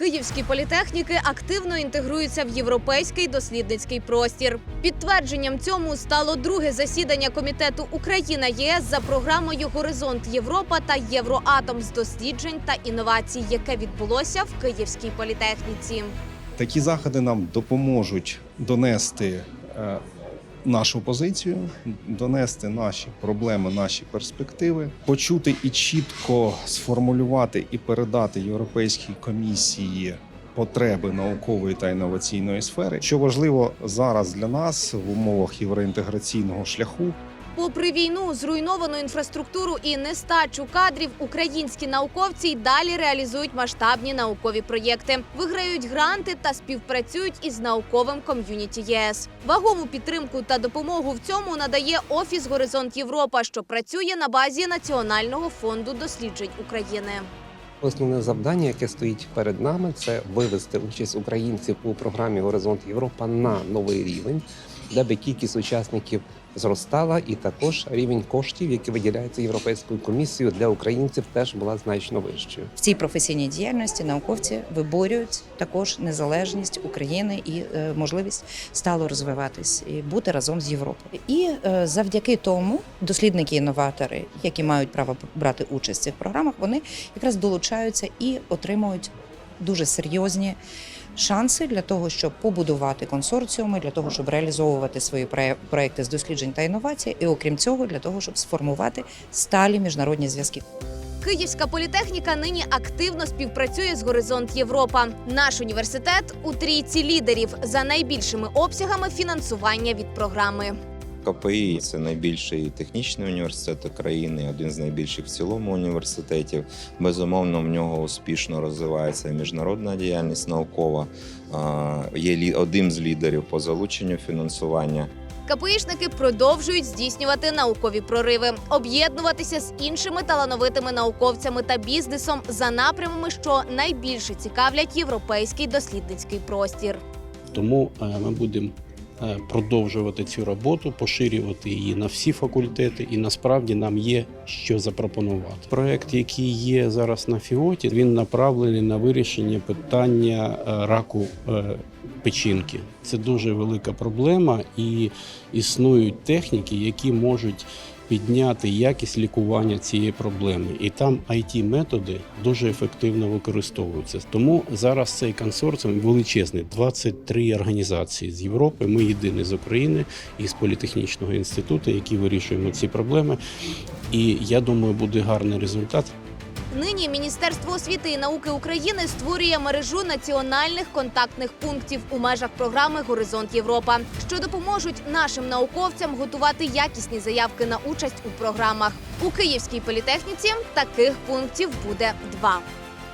Київські політехніки активно інтегруються в європейський дослідницький простір. Підтвердженням цьому стало друге засідання комітету Україна ЄС за програмою Горизонт Європа та Євроатом з досліджень та інновацій, яке відбулося в Київській політехніці. Такі заходи нам допоможуть донести е, нашу позицію, донести наші проблеми, наші перспективи, почути і чітко сформулювати і передати Європейській комісії. Потреби наукової та інноваційної сфери, що важливо зараз для нас в умовах євроінтеграційного шляху, Попри війну, зруйновану інфраструктуру і нестачу кадрів, українські науковці й далі реалізують масштабні наукові проєкти, виграють гранти та співпрацюють із науковим ком'юніті ЄС. Вагому підтримку та допомогу в цьому надає Офіс Горизонт Європа, що працює на базі Національного фонду досліджень України. Основне завдання, яке стоїть перед нами, це вивести участь українців у програмі Горизонт Європа на новий рівень, де би кількість учасників зростала, і також рівень коштів, які виділяються європейською комісією для українців, теж була значно вищою. В цій професійній діяльності науковці виборюють також незалежність України і е, можливість стало розвиватись і бути разом з Європою. І е, завдяки тому дослідники-інноватори, які мають право брати участь в цих програмах, вони якраз долучаються і отримують дуже серйозні. Шанси для того, щоб побудувати консорціуми, для того, щоб реалізовувати свої проекти з досліджень та інновацій, і окрім цього, для того, щоб сформувати сталі міжнародні зв'язки. Київська політехніка нині активно співпрацює з Горизонт Європа. Наш університет у трійці лідерів за найбільшими обсягами фінансування від програми. КПІ це найбільший технічний університет України, один з найбільших в цілому університетів. Безумовно, в нього успішно розвивається міжнародна діяльність наукова. Є лі- одним з лідерів по залученню фінансування. КПІшники продовжують здійснювати наукові прориви, об'єднуватися з іншими талановитими науковцями та бізнесом за напрямами, що найбільше цікавлять європейський дослідницький простір. Тому е, ми будемо продовжувати цю роботу, поширювати її на всі факультети, і насправді нам є що запропонувати. Проект, який є зараз на Фіоті, він направлений на вирішення питання е, раку е, печінки. Це дуже велика проблема, і існують техніки, які можуть підняти якість лікування цієї проблеми. І там it методи дуже ефективно використовуються. Тому зараз цей консорціум величезний 23 організації з Європи. Ми єдині з України і з політехнічного інституту, які вирішуємо ці проблеми. І я думаю, буде гарний результат. Нині Міністерство освіти і науки України створює мережу національних контактних пунктів у межах програми Горизонт Європа, що допоможуть нашим науковцям готувати якісні заявки на участь у програмах. У Київській політехніці таких пунктів буде два.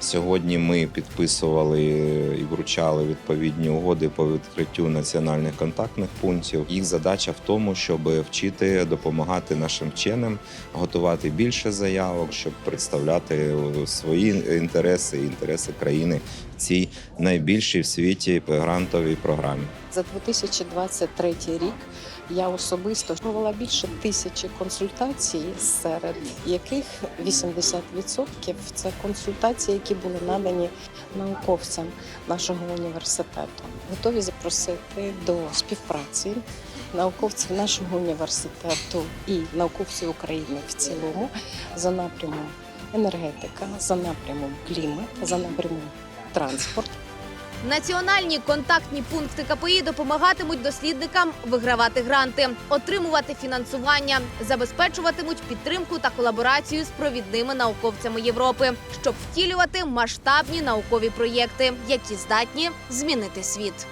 Сьогодні ми підписували і вручали відповідні угоди по відкриттю національних контактних пунктів. Їх задача в тому, щоб вчити допомагати нашим вченим готувати більше заявок, щоб представляти свої інтереси і інтереси країни цій найбільшій в світі грантовій програмі. За 2023 рік я особисто провела більше тисячі консультацій, серед яких 80% це консультації, які були надані науковцям нашого університету. Готові запросити до співпраці науковців нашого університету і науковців України в цілому за напрямом енергетика, за напрямом клімат, за напрямом транспорт. Національні контактні пункти КПІ допомагатимуть дослідникам вигравати гранти, отримувати фінансування, забезпечуватимуть підтримку та колаборацію з провідними науковцями Європи, щоб втілювати масштабні наукові проєкти, які здатні змінити світ.